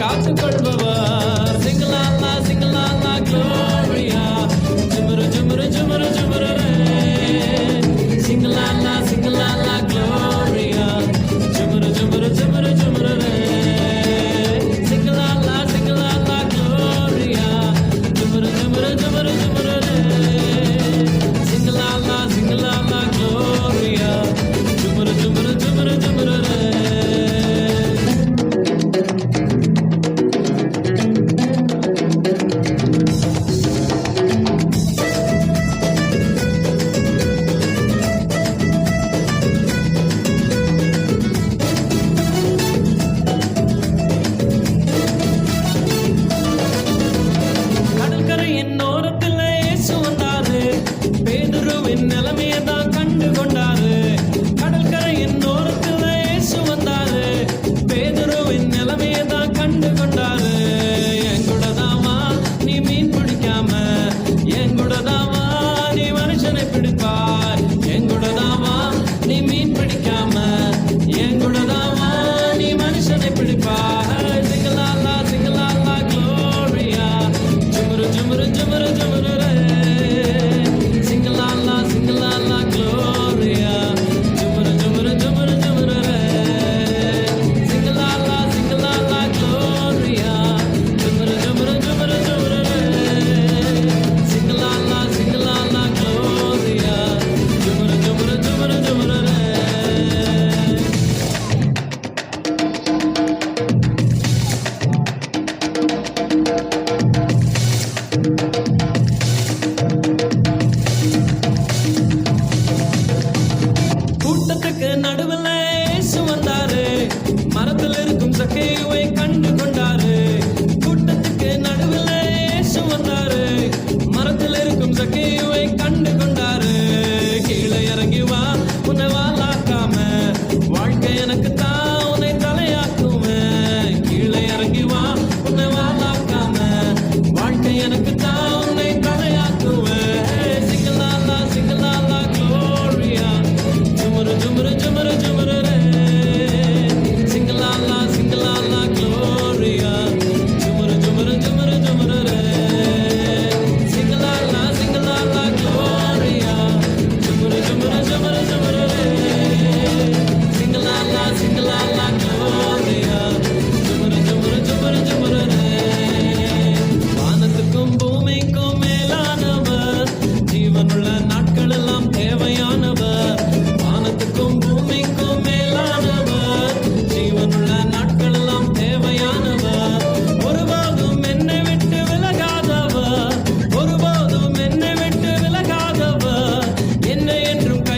காத்துக்கொள்பவர் சிங்களா சிங்களா Gloria ஜுமுரு ஜுமுரு ஜுமுரு ஜுமுரு சிங்களா சிங்களா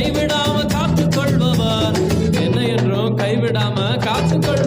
கைவிடாம காத்துக்கொள்பவர். என்ன என்றும் கைவிடாம காத்துக்கொள்